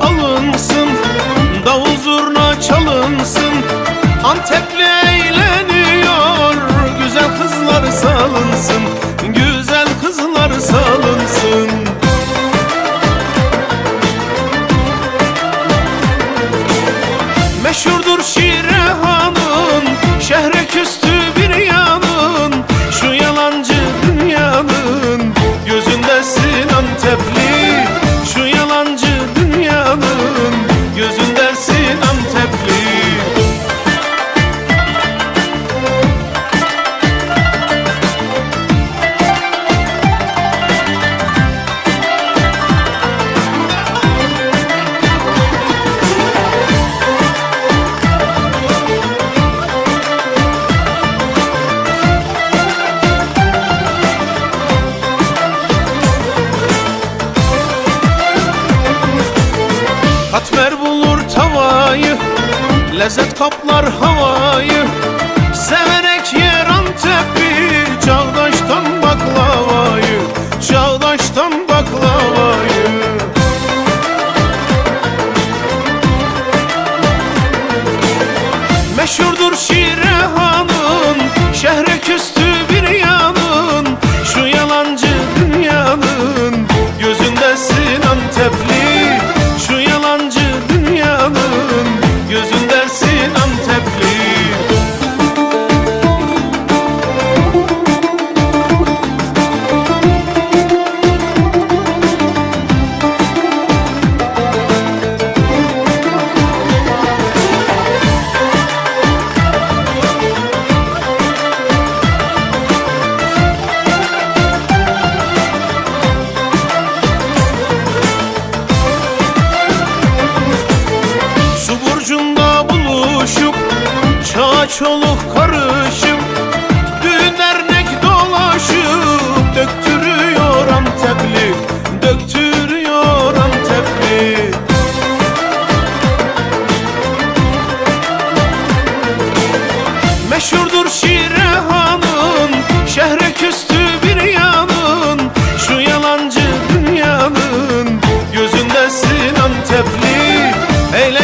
alınsın Davul zurna çalınsın. Antepli eğleniyor Güzel kızlar salınsın Güzel kızlar salınsın. Meşhurdur Şirehan'ın Gözündesin Lezzet kaplar havayı çoluk karışıp Düğün dernek dolaşıp Döktürüyor Antepli Döktürüyor Antepli. Meşhurdur Şirehan'ın Şehre küstü bir yanın. Şu yalancı dünyanın Gözündesin Antepli. Eğlence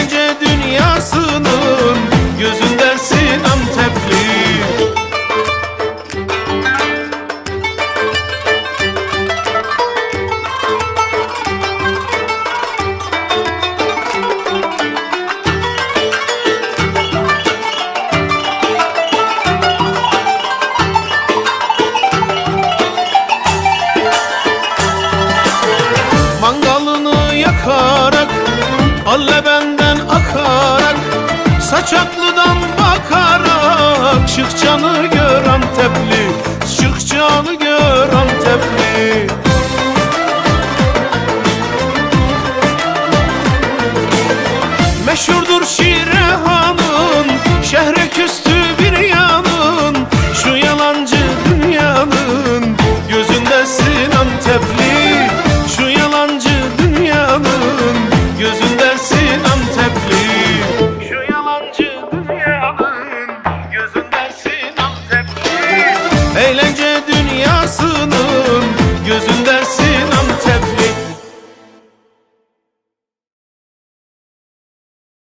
Alle benden akarak Saçaklıdan bakarak. Çık canı gör Antepli Çık canı gör Antepli. Meşhurdur